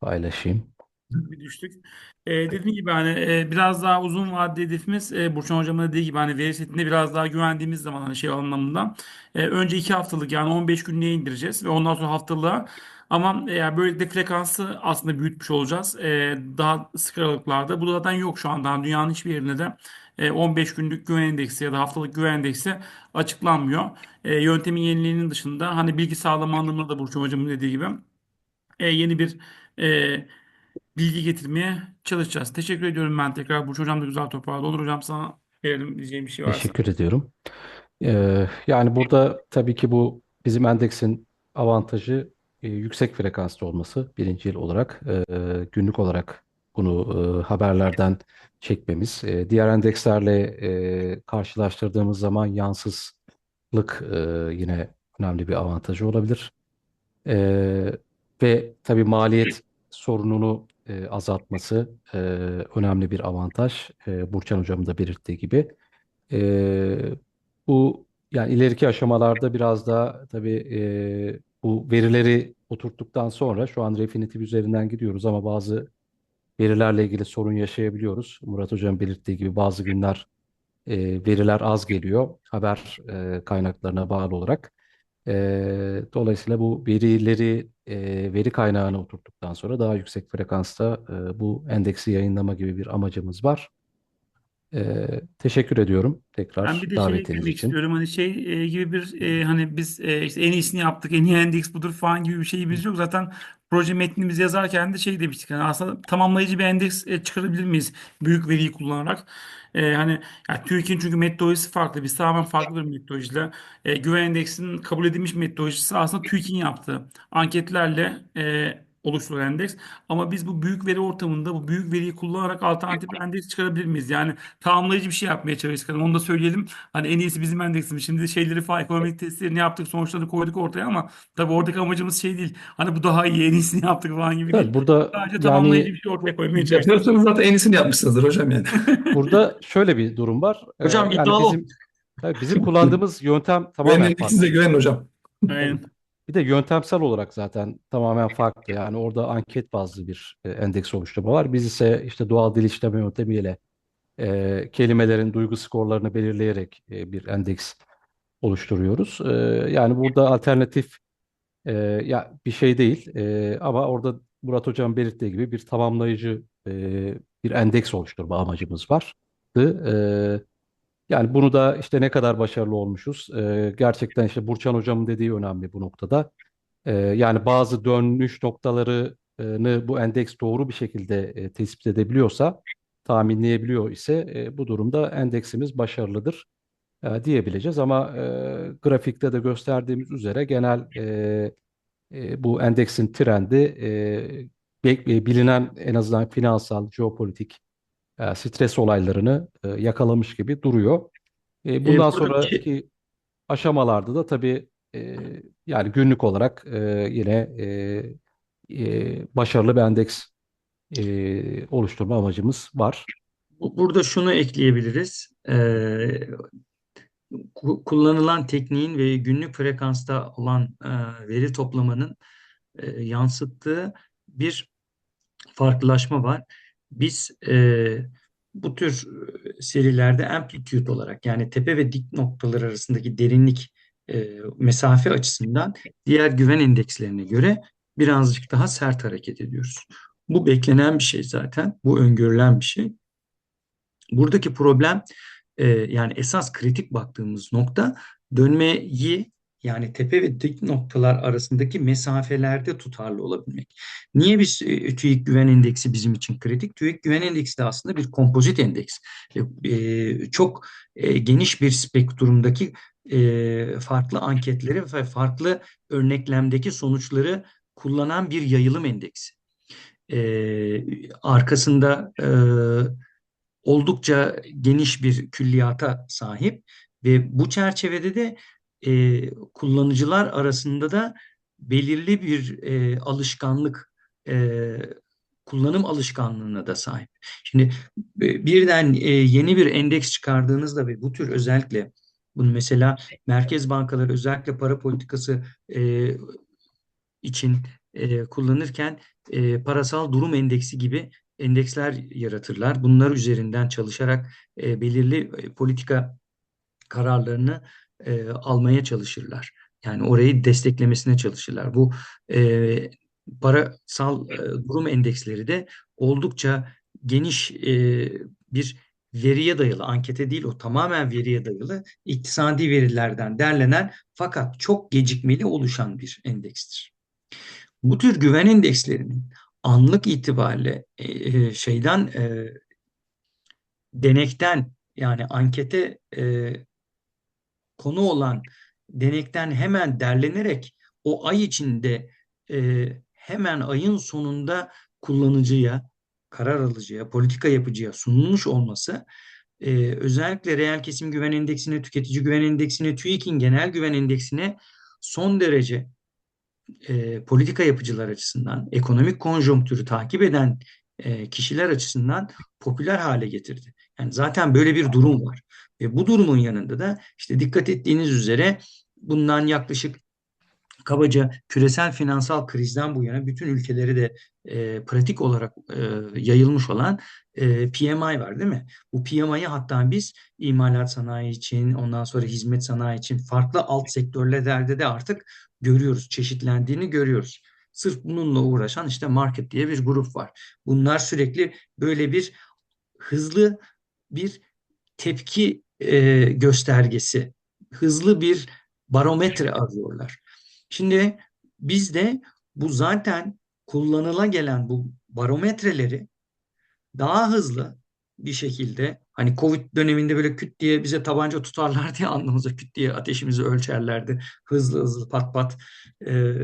paylaşayım. bir düştük. Ee, dediğim gibi hani e, biraz daha uzun vadeli hedefimiz e, Burçan Hocam'ın dediği gibi hani veri setinde biraz daha güvendiğimiz zaman hani şey anlamında e, önce iki haftalık yani 15 günlüğe indireceğiz ve ondan sonra haftalığa ama e, böylelikle frekansı aslında büyütmüş olacağız. E, daha sık aralıklarda. Bu zaten yok şu anda. Dünyanın hiçbir yerinde de e, 15 günlük güven endeksi ya da haftalık güven endeksi açıklanmıyor. E, yöntemin yeniliğinin dışında hani bilgi sağlama anlamında da Burçan Hocam'ın dediği gibi e, yeni bir e, bilgi getirmeye çalışacağız. Teşekkür ediyorum ben tekrar. Burç Hocam da güzel toparladı. Olur hocam sana verelim diyeceğim bir şey varsa. Teşekkür ediyorum. Ee, yani burada tabii ki bu bizim endeksin avantajı e, yüksek frekanslı olması birinci yıl olarak e, günlük olarak bunu e, haberlerden çekmemiz. E, diğer endekslerle e, karşılaştırdığımız zaman yansızlık e, yine önemli bir avantajı olabilir. E, ve tabii maliyet sorununu e, azaltması e, önemli bir avantaj. E, Burçan Hocam'ın da belirttiği gibi. E, bu yani ileriki aşamalarda biraz daha tabii e, bu verileri oturttuktan sonra şu an Refinitiv üzerinden gidiyoruz ama bazı verilerle ilgili sorun yaşayabiliyoruz. Murat Hocam belirttiği gibi bazı günler e, veriler az geliyor haber e, kaynaklarına bağlı olarak. E, dolayısıyla bu verileri e, veri kaynağına oturttuktan sonra daha yüksek frekansta e, bu endeksi yayınlama gibi bir amacımız var. E, teşekkür ediyorum Ben tekrar bir de şey davetiniz için. istiyorum. Hani şey e, gibi bir e, hani biz e, işte en iyisini yaptık, en iyi endeks budur falan gibi bir şeyimiz yok. Zaten proje metnimizi yazarken de şey demiştik. Hani aslında tamamlayıcı bir endeks e, çıkarabilir miyiz büyük veriyi kullanarak? E, hani yani TÜİK'in çünkü metodolojisi farklı. Biz tamamen farklı bir metodolojiyle. E, güven endeksinin kabul edilmiş metodolojisi aslında TÜİK'in yaptığı anketlerle e, oluşturulan endeks. Ama biz bu büyük veri ortamında bu büyük veriyi kullanarak alternatif endeks çıkarabilir miyiz? Yani tamamlayıcı bir şey yapmaya çalıştık. Hani onu da söyleyelim. Hani en iyisi bizim endeksimiz. Şimdi şeyleri falan ekonomik testlerini yaptık, sonuçları koyduk ortaya ama tabii oradaki amacımız şey değil. Hani bu daha iyi, en iyisini yaptık falan gibi Evet değil. burada Sadece tamamlayıcı yani bir şey ortaya koymaya çalıştık. Yapıyorsanız zaten en iyisini yapmışsınızdır hocam yani. burada şöyle bir durum var. E, Hocam yani iddialı ol. bizim tabii bizim kullandığımız yöntem tamamen endeksinize farklı. güvenin hocam. Aynen. Bir de yöntemsel olarak zaten tamamen farklı. Yani orada anket bazlı bir e, endeks oluşturma var. Biz ise işte doğal dil işleme yöntemiyle e, kelimelerin duygu skorlarını belirleyerek e, bir endeks oluşturuyoruz. E, yani burada alternatif e, ya bir şey değil. E, ama orada Murat Hocam belirttiği gibi bir tamamlayıcı e, bir endeks oluşturma amacımız vardı. E, yani bunu da işte ne kadar başarılı olmuşuz. E, gerçekten işte Burçan Hocam'ın dediği önemli bu noktada. Ee, yani bazı dönüş noktalarını bu endeks doğru bir şekilde e, tespit edebiliyorsa, tahminleyebiliyor ise e, bu durumda endeksimiz başarılıdır e, diyebileceğiz. Ama e, grafikte de gösterdiğimiz üzere genel e, e, bu endeksin trendi e, e, bilinen en azından finansal, jeopolitik e, stres olaylarını e, yakalamış gibi duruyor. E, E, bundan buradaki sonraki aşamalarda da tabii e, yani günlük olarak e, yine e, e, başarılı bir endeks e, oluşturma amacımız var. bu- burada şunu ekleyebiliriz. Ee, ku- kullanılan tekniğin ve günlük frekansta olan e, veri toplamanın e, yansıttığı bir farklılaşma var. Biz e, bu tür serilerde amplitude olarak yani tepe ve dik noktalar arasındaki derinlik e, mesafe açısından diğer güven endekslerine göre birazcık daha sert hareket ediyoruz. Bu beklenen bir şey zaten. Bu öngörülen bir şey. Buradaki problem e, yani esas kritik baktığımız nokta dönmeyi yani tepe ve dik noktalar arasındaki mesafelerde tutarlı olabilmek. Niye biz e, TÜİK güven endeksi bizim için kritik? TÜİK güven endeksi de aslında bir kompozit endeks. E, e, çok e, geniş bir spektrumdaki e, farklı anketleri ve farklı örneklemdeki sonuçları kullanan bir yayılım endeksi. E, arkasında e, oldukça geniş bir külliyata sahip ve bu çerçevede de e, kullanıcılar arasında da belirli bir e, alışkanlık, e, kullanım alışkanlığına da sahip. Şimdi e, birden e, yeni bir endeks çıkardığınızda ve bu tür özellikle bunu mesela merkez bankaları özellikle para politikası e, için kullanırken parasal durum endeksi gibi endeksler yaratırlar. Bunlar üzerinden çalışarak belirli politika kararlarını e, almaya çalışırlar. Yani orayı desteklemesine çalışırlar. Bu e, parasal e, durum endeksleri de oldukça geniş e, bir veriye dayalı, ankete değil o tamamen veriye dayalı iktisadi verilerden derlenen fakat çok gecikmeli oluşan bir endekstir. Bu tür güven endekslerinin anlık itibariyle e, e, şeyden e, denekten yani ankete e, konu olan denekten hemen derlenerek o ay içinde e, hemen ayın sonunda kullanıcıya, karar alıcıya, politika yapıcıya sunulmuş olması e, özellikle reel kesim güven endeksine, tüketici güven endeksine, TÜİK'in genel güven endeksine son derece e, politika yapıcılar açısından, ekonomik konjonktürü takip eden e, kişiler açısından popüler hale getirdi. Yani zaten böyle bir durum var. Ve bu durumun yanında da işte dikkat ettiğiniz üzere bundan yaklaşık kabaca küresel finansal krizden bu yana bütün ülkeleri de e, pratik olarak e, yayılmış olan e, PMI var değil mi? Bu PMI'yi hatta biz imalat sanayi için, ondan sonra hizmet sanayi için farklı alt sektörlerde de artık görüyoruz, çeşitlendiğini görüyoruz. Sırf bununla uğraşan işte market diye bir grup var. Bunlar sürekli böyle bir hızlı bir tepki e, göstergesi, hızlı bir barometre arıyorlar. Şimdi biz de bu zaten kullanıla gelen bu barometreleri daha hızlı bir şekilde hani Covid döneminde böyle küt diye bize tabanca tutarlar diye alnımıza küt diye ateşimizi ölçerlerdi. Hızlı hızlı pat pat e,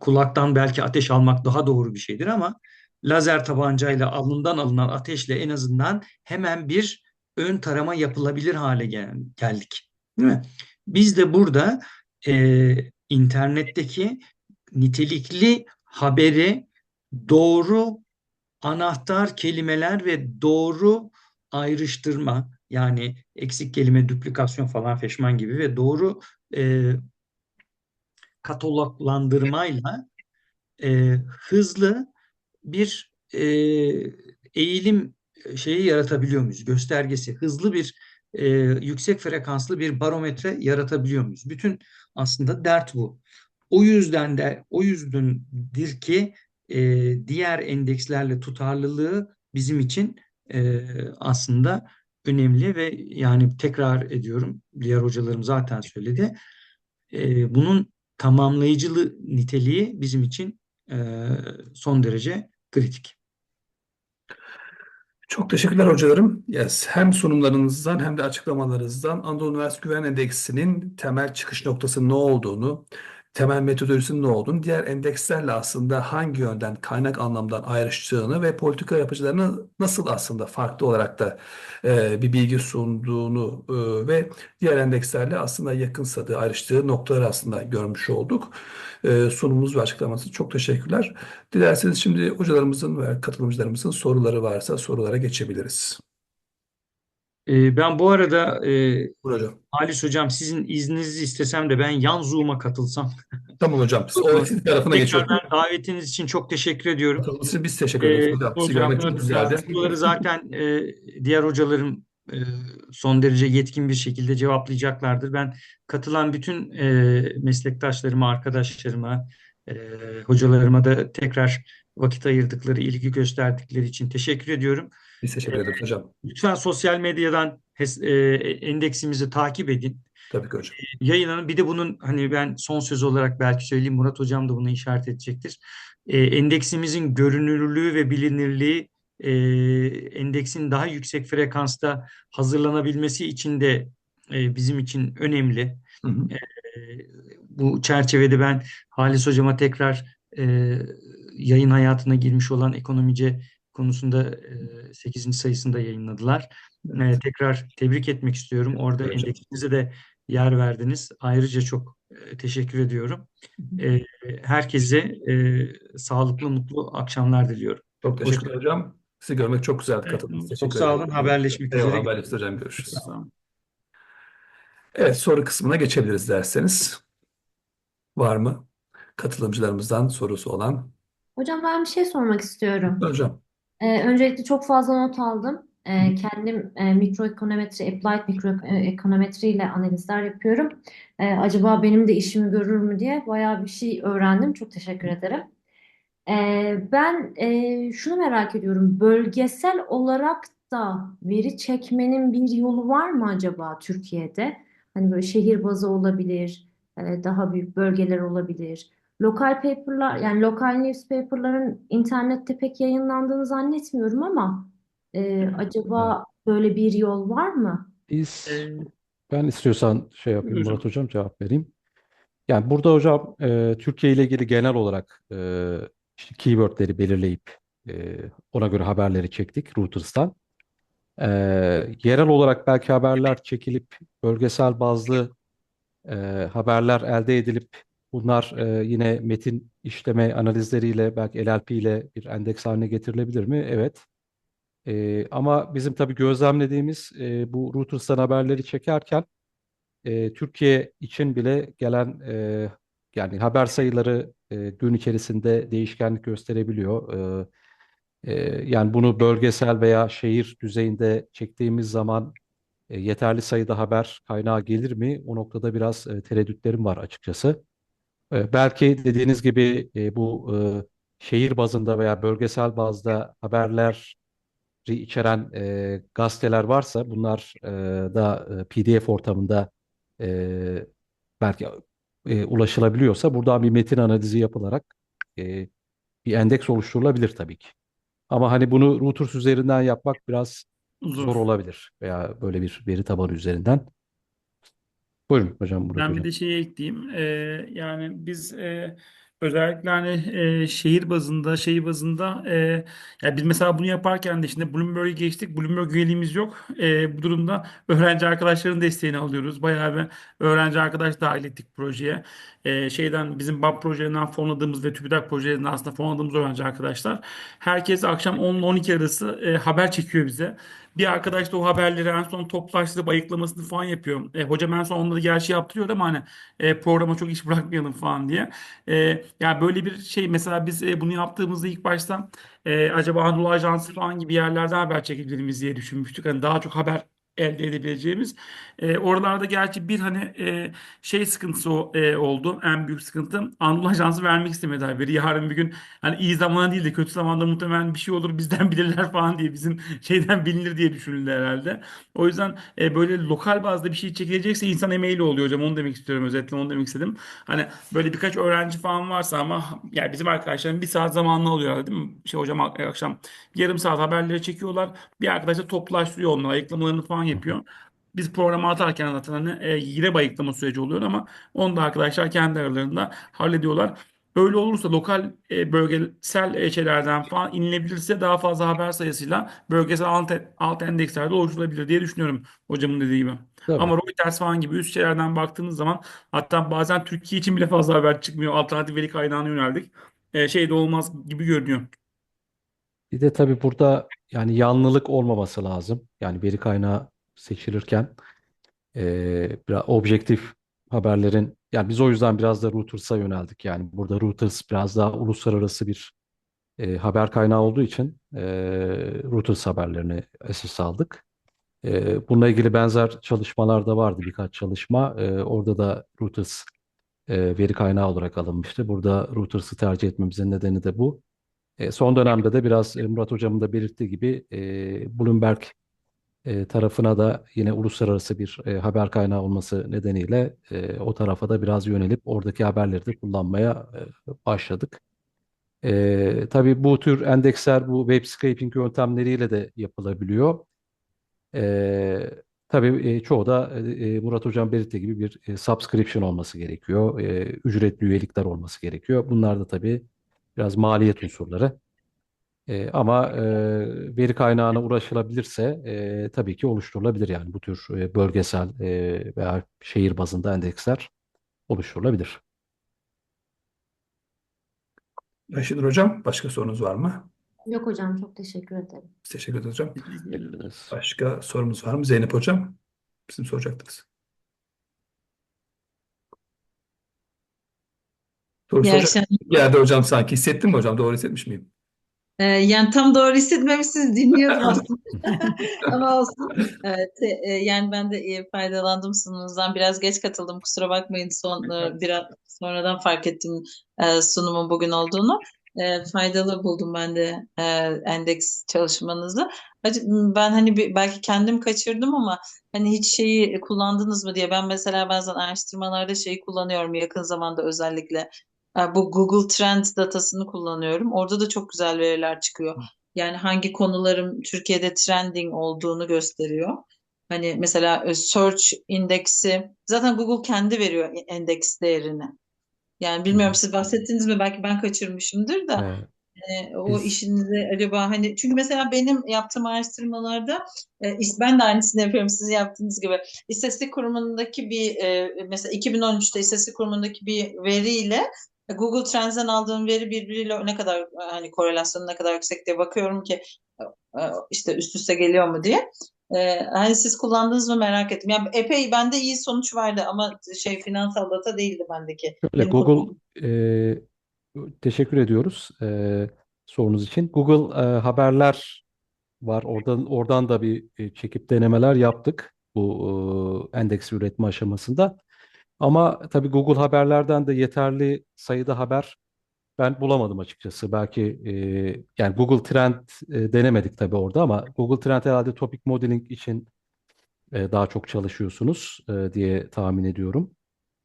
kulaktan belki ateş almak daha doğru bir şeydir ama lazer tabancayla alnından alınan ateşle en azından hemen bir ön tarama yapılabilir hale gel geldik. Değil mi? Biz de burada e, internetteki nitelikli haberi doğru anahtar kelimeler ve doğru ayrıştırma yani eksik kelime duplikasyon falan feşman gibi ve doğru e, kataloglandırmayla e, hızlı bir e, eğilim şeyi yaratabiliyor muyuz? Göstergesi, hızlı bir e, yüksek frekanslı bir barometre yaratabiliyor muyuz? Bütün aslında dert bu. O yüzden de o yüzdendir ki e, diğer endekslerle tutarlılığı bizim için e, aslında önemli ve yani tekrar ediyorum diğer hocalarım zaten söyledi. E, bunun tamamlayıcılığı niteliği bizim için e, son derece kritik. Çok teşekkürler hocalarım. Yes, hem sunumlarınızdan hem de açıklamalarınızdan Anadolu Üniversitesi Güven Endeksinin temel çıkış noktası ne olduğunu, temel metodolojisinin ne olduğunu, diğer endekslerle aslında hangi yönden kaynak anlamdan ayrıştığını ve politika yapıcılarını nasıl aslında farklı olarak da e, bir bilgi sunduğunu e, ve diğer endekslerle aslında yakınsadığı, ayrıştığı noktaları aslında görmüş olduk. E, sunumumuz ve açıklaması çok teşekkürler. Dilerseniz şimdi hocalarımızın ve katılımcılarımızın soruları varsa sorulara geçebiliriz. E, ben bu arada e, hocam. Halis Hocam sizin izninizi istesem de ben yan Zoom'a katılsam. Tamam hocam. O sizin tarafına geçiyorum. Tekrardan davetiniz için çok teşekkür ediyorum. İçin biz teşekkür ederiz Ee, hocam. Çok güzeldi. soruları zaten e, diğer hocalarım e, son derece yetkin bir şekilde cevaplayacaklardır. Ben katılan bütün e, meslektaşlarıma, arkadaşlarıma, e, hocalarıma da tekrar vakit ayırdıkları, ilgi gösterdikleri için teşekkür ediyorum. Biz teşekkür ederiz hocam. Lütfen sosyal medyadan e, endeksimizi takip edin. Tabii ki hocam. Yayınlanın. Bir de bunun hani ben son söz olarak belki söyleyeyim. Murat Hocam da bunu işaret edecektir. E, endeksimizin görünürlüğü ve bilinirliği e, endeksin daha yüksek frekansta hazırlanabilmesi için de e, bizim için önemli. Hı hı. Bu çerçevede ben Halis Hocama tekrar yayın hayatına girmiş olan ekonomice konusunda e, 8. sayısında yayınladılar. E, tekrar tebrik etmek istiyorum. Orada Evet endeksinize de yer verdiniz. Ayrıca çok teşekkür ediyorum. Herkese sağlıklı, mutlu akşamlar diliyorum. Çok teşekkürler hocam. Sizi görmek çok güzeldi katıldığınız için. Çok Teşekkür sağ olun. Haberleşmek üzere. haberleşiriz hocam. Görüşürüz. Evet soru kısmına geçebiliriz derseniz. Var mı? katılımcılarımızdan sorusu olan. Hocam ben bir şey sormak istiyorum. Hocam. Ee, öncelikle çok fazla not aldım. Ee, kendim e, mikroekonometri, applied mikroekonometri ile analizler yapıyorum. Ee, acaba benim de işimi görür mü diye bayağı bir şey öğrendim. Çok teşekkür ederim. Ee, ben e, şunu merak ediyorum. Bölgesel olarak da veri çekmenin bir yolu var mı acaba Türkiye'de? Hani böyle şehir bazı olabilir, e, daha büyük bölgeler olabilir. Lokal paperlar, yani lokal newspaperların internette pek yayınlandığını zannetmiyorum ama e, acaba böyle bir yol var mı? Biz, Ee, ben istiyorsan şey yapayım hocam. Murat Hocam cevap vereyim. Yani burada hocam e, Türkiye ile ilgili genel olarak e, işte keywordleri belirleyip e, ona göre haberleri çektik Reuters'tan. E, yerel olarak belki haberler çekilip bölgesel bazlı e, haberler elde edilip bunlar e, yine metin işleme analizleriyle belki LLP ile bir endeks haline getirilebilir mi? Evet. E, ama bizim tabii gözlemlediğimiz e, bu Reuters'tan haberleri çekerken e, Türkiye için bile gelen e, yani haber sayıları e, gün içerisinde değişkenlik gösterebiliyor. E, e, yani bunu bölgesel veya şehir düzeyinde çektiğimiz zaman e, yeterli sayıda haber kaynağı gelir mi? O noktada biraz e, tereddütlerim var açıkçası. E, belki dediğiniz gibi e, bu e, şehir bazında veya bölgesel bazda haberler içeren e, gazeteler varsa bunlar e, da e, PDF ortamında e, belki e, ulaşılabiliyorsa buradan bir metin analizi yapılarak e, bir endeks oluşturulabilir tabii ki. Ama hani bunu Reuters üzerinden yapmak biraz zor Zor. olabilir veya böyle bir veri tabanı üzerinden. Buyurun hocam Murat Ben bir hocam. de şey ekleyeyim. Ee, yani biz e, özellikle hani e, şehir bazında, şehir bazında e, yani biz mesela bunu yaparken de şimdi Bloomberg'e geçtik. Bloomberg üyeliğimiz yok. E, bu durumda öğrenci arkadaşların desteğini alıyoruz. Bayağı bir öğrenci arkadaş dahil ettik projeye. E, şeyden bizim BAP projelerinden fonladığımız ve TÜBİTAK projelerinden aslında fonladığımız öğrenci arkadaşlar. Herkes akşam 10 ile 12 arası e, haber çekiyor bize. Bir arkadaş da o haberleri en son toplaştırıp ayıklamasını falan yapıyor. E, hocam en son onları gerçi yaptırıyor ama hani e, programa çok iş bırakmayalım falan diye. E, yani böyle bir şey mesela biz e, bunu yaptığımızda ilk başta e, acaba Anadolu Ajansı falan gibi yerlerden haber çekebilir miyiz diye düşünmüştük. Hani daha çok haber elde edebileceğimiz. E, oralarda gerçi bir hani e, şey sıkıntısı e, oldu. En büyük sıkıntı Anadolu Ajansı vermek istemedi haberi. Yarın bir gün hani iyi zamanda değil de kötü zamanda muhtemelen bir şey olur bizden bilirler falan diye bizim şeyden bilinir diye düşünüldü herhalde. O yüzden e, böyle lokal bazda bir şey çekilecekse insan emeğiyle oluyor hocam. Onu demek istiyorum özetle onu demek istedim. Hani böyle birkaç öğrenci falan varsa ama yani bizim arkadaşların bir saat alıyor herhalde değil mi? Şey hocam ak- akşam yarım saat haberleri çekiyorlar. Bir arkadaş da toplaştırıyor onları ayıklamalarını falan yapıyor. Biz programı atarken zaten hani e, yine bayıklama süreci oluyor ama onu da arkadaşlar kendi aralarında hallediyorlar. Öyle olursa lokal e, bölgesel e, şeylerden falan inilebilirse daha fazla haber sayısıyla bölgesel alt, alt endekslerde oluşturulabilir diye düşünüyorum hocamın dediği gibi. Tabii. Ama Reuters falan gibi üst şeylerden baktığınız zaman hatta bazen Türkiye için bile fazla haber çıkmıyor. Alternatif veri kaynağına yöneldik. E, şey de olmaz gibi görünüyor. Bir de tabii burada yani yanlılık olmaması lazım. Yani veri kaynağı seçilirken eee biraz objektif haberlerin yani biz o yüzden biraz da Reuters'a yöneldik. Yani burada Reuters biraz daha uluslararası bir eee, haber kaynağı olduğu için eee Reuters haberlerini esas aldık. Eee, bununla ilgili benzer çalışmalar da vardı birkaç çalışma. Eee, orada da Reuters eee, veri kaynağı olarak alınmıştı. Burada Reuters'ı tercih etmemizin nedeni de bu. E, son dönemde de biraz e, Murat Hocam'ın da belirttiği gibi e, Bloomberg e, tarafına da yine uluslararası bir e, haber kaynağı olması nedeniyle e, o tarafa da biraz yönelip oradaki haberleri de kullanmaya e, başladık. E, tabii bu tür endeksler bu web scraping yöntemleriyle de yapılabiliyor. E, tabii e, çoğu da e, Murat Hocam belirttiği gibi bir e, subscription olması gerekiyor. E, ücretli üyelikler olması gerekiyor. Bunlar da tabii biraz maliyet unsurları. E, ama e, veri kaynağına ulaşılabilirse e, tabii ki oluşturulabilir yani bu tür e, bölgesel e, veya şehir bazında endeksler oluşturulabilir. Ayşenur Hocam başka sorunuz var mı? Yok hocam çok teşekkür ederim. Teşekkür ederiz hocam. Ederiz. Başka sorumuz var mı? Zeynep Hocam bizim soracaktınız. Soru İyi soracak akşamlar. geldi hocam sanki. Hissettin mi hocam? Doğru hissetmiş miyim? Ee, yani tam doğru hissetmemişsiniz dinliyordum aslında ama olsun. Evet, e, yani ben de e, faydalandım sunumunuzdan. Biraz geç katıldım kusura bakmayın son e, biraz sonradan fark ettim e, sunumun bugün olduğunu. E, faydalı buldum ben de e, endeks çalışmanızı. Ben hani bir- belki kendim kaçırdım ama hani hiç şeyi kullandınız mı diye ben mesela bazen araştırmalarda şeyi kullanıyorum yakın zamanda özellikle. E, Bu Google Trends datasını kullanıyorum. Orada da çok güzel veriler çıkıyor. Yani hangi konuların Türkiye'de trending olduğunu gösteriyor. Hani mesela e, search indeksi zaten Google kendi veriyor endeks değerini. Yani bilmiyorum siz bahsettiniz mi? Belki ben kaçırmışımdır da. Ee, E, o Biz- işinize acaba hani çünkü mesela benim yaptığım araştırmalarda e, ben de aynısını yapıyorum sizin yaptığınız gibi. İstatistik Kurumu'ndaki bir e, mesela 2013'te İstatistik Kurumu'ndaki bir veriyle e, Google Trends'den aldığım veri birbiriyle ne kadar e, hani korelasyonu ne kadar yüksek diye bakıyorum ki e, e, işte üst üste geliyor mu diye. E, hani siz kullandınız mı merak ettim. Yani epey bende iyi sonuç verdi ama şey finansal data değildi bendeki. Şöyle Google e, teşekkür ediyoruz e, sorunuz için. Google e, haberler var. Oradan oradan da bir e, çekip denemeler yaptık bu e, endeks üretme aşamasında. Ama tabii Google haberlerden de yeterli sayıda haber ben bulamadım açıkçası. Belki e, yani Google Trend e, denemedik tabii orada ama Google Trend herhalde topic modeling için e, daha çok çalışıyorsunuz e, diye tahmin ediyorum.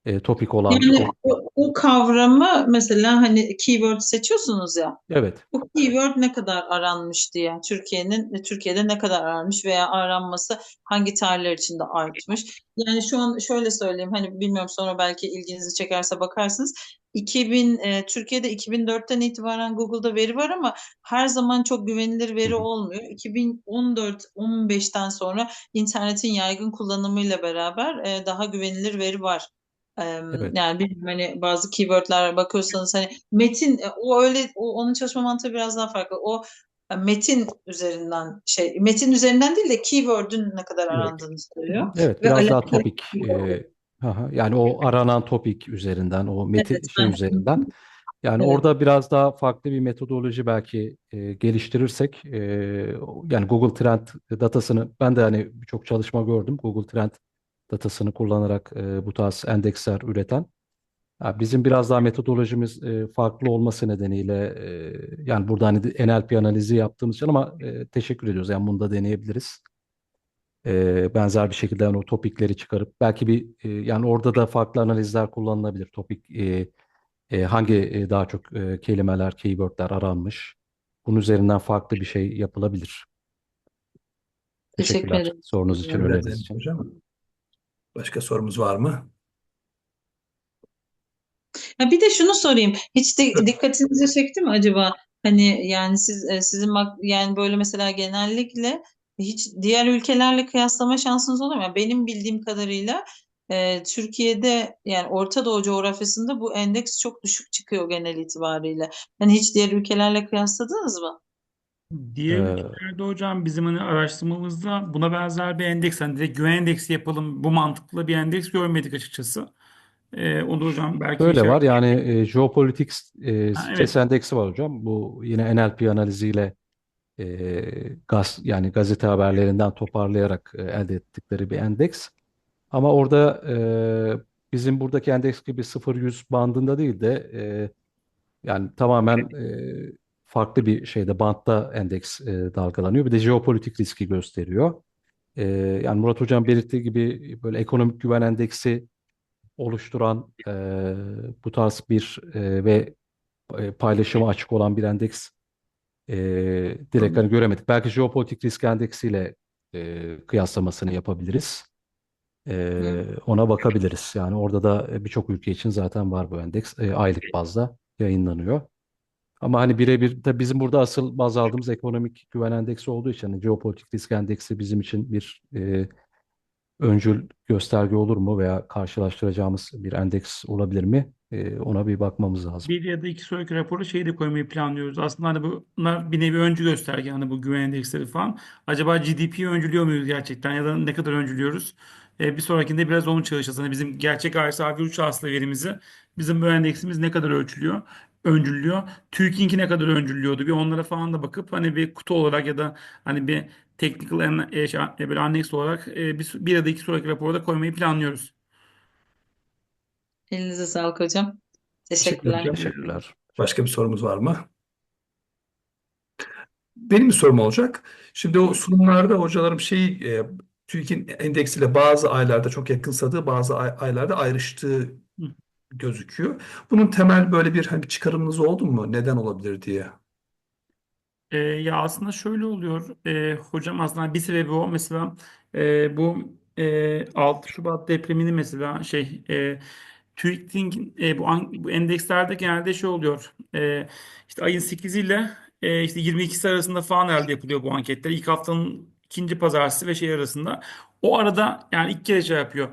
E, topik olan Yani o, o kavramı mesela hani keyword seçiyorsunuz ya. evet. Bu keyword ne kadar aranmış diye Türkiye'nin Türkiye'de ne kadar aranmış veya aranması hangi tarihler içinde artmış. Yani şu an şöyle söyleyeyim hani bilmiyorum sonra belki ilginizi çekerse bakarsınız. 2000 e, Türkiye'de 2004'ten itibaren Google'da veri var ama her zaman çok güvenilir veri olmuyor. 2014-15'ten sonra internetin yaygın kullanımıyla beraber e, daha güvenilir veri var. Evet. Yani bilmiyorum hani bazı keywordler bakıyorsanız hani metin e, o öyle o, onun çalışma mantığı biraz daha farklı. O e, metin üzerinden şey metin üzerinden değil de keyword'ün ne kadar Evet. arandığını söylüyor. Evet, Ve biraz daha topik. e, aha, yani o aranan topik üzerinden, o metin Evet, şey aynen. üzerinden. Yani Evet. orada biraz daha farklı bir metodoloji belki e, geliştirirsek, e, yani Google Trend datasını ben de hani birçok çalışma gördüm. Google Trend datasını kullanarak e, bu tarz endeksler üreten. Ya bizim biraz daha metodolojimiz e, farklı olması nedeniyle e, yani burada hani NLP analizi yaptığımız için ama e, teşekkür ediyoruz. Yani bunu da deneyebiliriz. E, benzer bir şekilde yani o topikleri çıkarıp belki bir e, yani orada da farklı analizler kullanılabilir. Topik e, e, hangi e, daha çok e, kelimeler, keywordler aranmış. Bunun üzerinden farklı bir şey yapılabilir. Teşekkür Teşekkürler ederim. sorunuz için, öneriniz için. hocam. Başka sorumuz var mı? Ya bir de şunu sorayım. Hiç de dikkatinizi çekti mi acaba? Hani yani siz e, sizin bak yani böyle mesela genellikle hiç diğer ülkelerle kıyaslama şansınız oluyor mu? Yani Benim bildiğim kadarıyla e, Türkiye'de yani Orta Doğu coğrafyasında bu endeks çok düşük çıkıyor genel itibariyle. Hani hiç diğer ülkelerle kıyasladınız mı? Diğer Ee, ülkelerde hocam bizim hani araştırmamızda buna benzer bir endeks hani direkt güven endeksi yapalım bu mantıklı bir endeks görmedik açıkçası. Ee, onu hocam belki Böyle işaret- var yani e, Geopolitics e, Ha, stres evet. endeksi var hocam. Bu yine NLP analiziyle e, gaz yani gazete haberlerinden toparlayarak e, elde ettikleri bir endeks. Ama orada e, bizim buradaki endeks gibi 0-100 bandında değil de e, yani tamamen e, farklı bir şeyde bantta endeks e, dalgalanıyor. Bir de jeopolitik riski gösteriyor. E, yani Murat Hocam belirttiği gibi böyle ekonomik güven endeksi oluşturan e, bu tarz bir e, ve e, paylaşıma açık olan bir endeks e, direkt hani göremedik. Belki jeopolitik risk endeksiyle e, kıyaslamasını yapabiliriz. E, ona bakabiliriz. Yani orada da e, birçok ülke için zaten var bu endeks. E, aylık bazda yayınlanıyor. Ama hani birebir de bizim burada asıl baz aldığımız ekonomik güven endeksi olduğu için hani jeopolitik risk endeksi bizim için bir e, öncül gösterge olur mu veya karşılaştıracağımız bir endeks olabilir mi? E, ona bir bakmamız lazım. Bir ya da iki sonraki rapora şeyi de koymayı planlıyoruz. Aslında hani bunlar bir nevi öncü gösterge hani bu güven endeksleri falan. Acaba GDP'yi öncülüyor muyuz gerçekten ya da ne kadar öncülüyoruz? E, bir sonrakinde biraz onu çalışacağız. Hani bizim gerçek RSA virüs hasta verimizi bizim bu endeksimiz ne kadar ölçülüyor? Öncüllüyor. TÜİK'inki ne kadar öncüllüyordu? Bir onlara falan da bakıp hani bir kutu olarak ya da hani bir technical en- e, şey, e, böyle annex olarak e, bir, bir ya da iki sonraki raporda koymayı planlıyoruz. Elinize sağlık hocam. Teşekkürler Teşekkürler. Başka bir sorumuz var mı? Benim bir sorum olacak. Şimdi o sunumlarda hocalarım şey e, TÜİK'in endeksiyle bazı aylarda çok yakınsadığı bazı ay- aylarda ayrıştığı. Gözüküyor. Bunun temel böyle bir hani çıkarımınız oldu mu? Neden olabilir diye. E, ya aslında şöyle oluyor e, hocam aslında bir sebebi o mesela e, bu e, 6 Şubat depremini mesela şey e, TÜİK'in e, bu, an- bu endekslerde genelde şey oluyor e, işte ayın 8 ile e, işte 22'si arasında falan herhalde yapılıyor bu anketler ilk haftanın ikinci pazartesi ve şey arasında o arada yani ilk kere şey yapıyor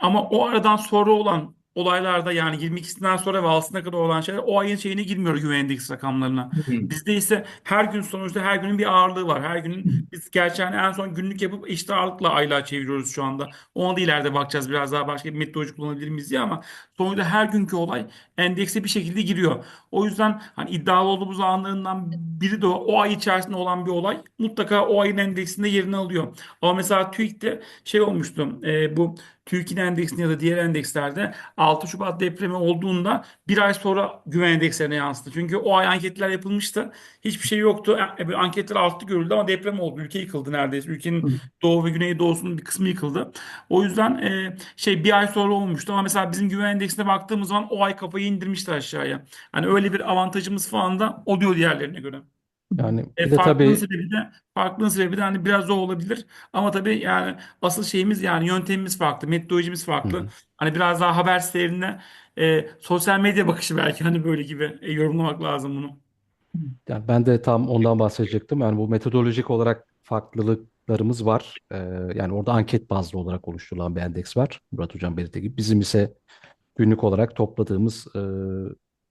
ama o aradan sonra olan olaylarda yani 22'sinden sonra ve altısına kadar olan şeyler o ayın şeyine girmiyor güven rakamlarına. Bizde ise her gün sonuçta her günün bir ağırlığı var. Her günün biz gerçi hani en son günlük yapıp eşit ağırlıkla aylığa çeviriyoruz şu anda. Ona da ileride bakacağız biraz daha başka bir metodoloji kullanabilir miyiz diye ama sonuçta her günkü olay endekse bir şekilde giriyor. O yüzden hani iddialı olduğumuz anlarından biri de o, o ay içerisinde olan bir olay mutlaka o ayın endeksinde yerini alıyor. Ama mesela TÜİK'te şey olmuştu e, bu TÜİK'in endeksinde ya da diğer endekslerde 6 Şubat depremi olduğunda bir ay sonra güven endekslerine yansıdı. Çünkü o ay anketler yapılmıştı. Hiçbir şey yoktu. E, böyle anketler altı görüldü ama deprem oldu. Ülke yıkıldı neredeyse. Ülkenin doğu ve güneydoğusunun bir kısmı yıkıldı. O yüzden e, şey bir ay sonra olmuştu ama mesela bizim güven endeksine baktığımız zaman o ay kafayı indirmişti aşağıya. Hani öyle bir avantajımız falan da oluyor diğerlerine göre. Yani E, bir de farklılığın tabii sebebi de farklılığın sebebi de hani biraz o olabilir. Ama tabii yani asıl şeyimiz yani yöntemimiz farklı, metodolojimiz Hı farklı. hı. Hani biraz daha haber sitelerine e, sosyal medya bakışı belki hani böyle gibi e, yorumlamak lazım bunu. Yani ben de tam ondan bahsedecektim. Yani bu metodolojik olarak farklılıklarımız var. Ee, yani orada anket bazlı olarak oluşturulan bir endeks var. Murat Hocam belirttiği gibi. Bizim ise günlük olarak topladığımız e,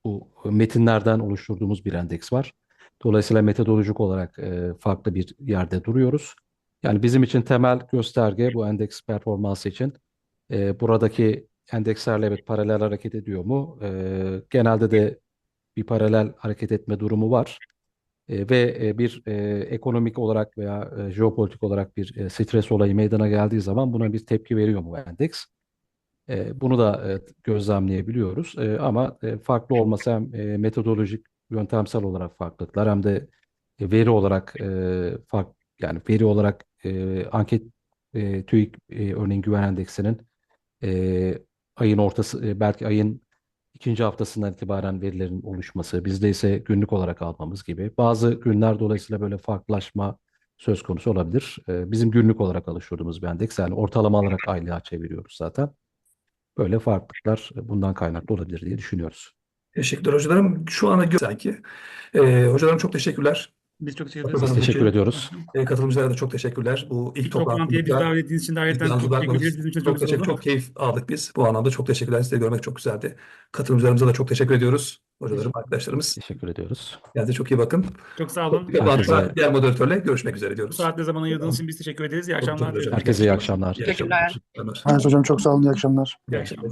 bu metinlerden oluşturduğumuz bir endeks var. Dolayısıyla metodolojik olarak e, farklı bir yerde duruyoruz. Yani bizim için temel gösterge bu endeks performansı için e, buradaki endekslerle evet paralel hareket ediyor mu? E, genelde de bir paralel hareket etme durumu var. E, ve e, bir e, ekonomik olarak veya e, jeopolitik olarak bir e, stres olayı meydana geldiği zaman buna bir tepki veriyor mu endeks? E, bunu da e, gözlemleyebiliyoruz. E, ama e, farklı olması hem e, metodolojik, yöntemsel olarak farklılıklar hem de e, veri olarak e, fark yani veri olarak e, anket e, TÜİK e, örneğin güven endeksinin e, ayın ortası e, belki ayın ikinci haftasından itibaren verilerin oluşması, bizde ise günlük olarak almamız gibi. Bazı günler dolayısıyla böyle farklılaşma söz konusu olabilir. E, bizim günlük olarak oluşturduğumuz bir endeks yani ortalama olarak aylığa çeviriyoruz zaten. Böyle farklılıklar bundan kaynaklı olabilir diye düşünüyoruz. Teşekkürler hocalarım. Şu ana göre sanki. E, hocalarım çok teşekkürler. Biz çok teşekkür Biz ederiz. Biz teşekkür ediyoruz. E, katılımcılara da çok teşekkürler. Bu ilk İlk toplantıya toplantımızda davet ettiğiniz için de ayrıca çok teşekkür ederiz. Bizim için Çok çok teşekkür, çok keyif aldık biz. Bu anlamda çok teşekkürler. Sizi görmek çok güzeldi. Katılımcılarımıza da çok teşekkür ediyoruz. Hocalarım, arkadaşlarımız. Teşekkür ediyoruz. Kendinize çok iyi bakın. Çok sağ olun. Herkese- diğer moderatörle görüşmek üzere Bu diyoruz. saatte zaman ayırdığınız için biz teşekkür ederiz. İyi akşamlar. Herkese iyi akşamlar. Akşamlar. Evet hocam çok sağ olun. İyi akşamlar. İyi akşamlar.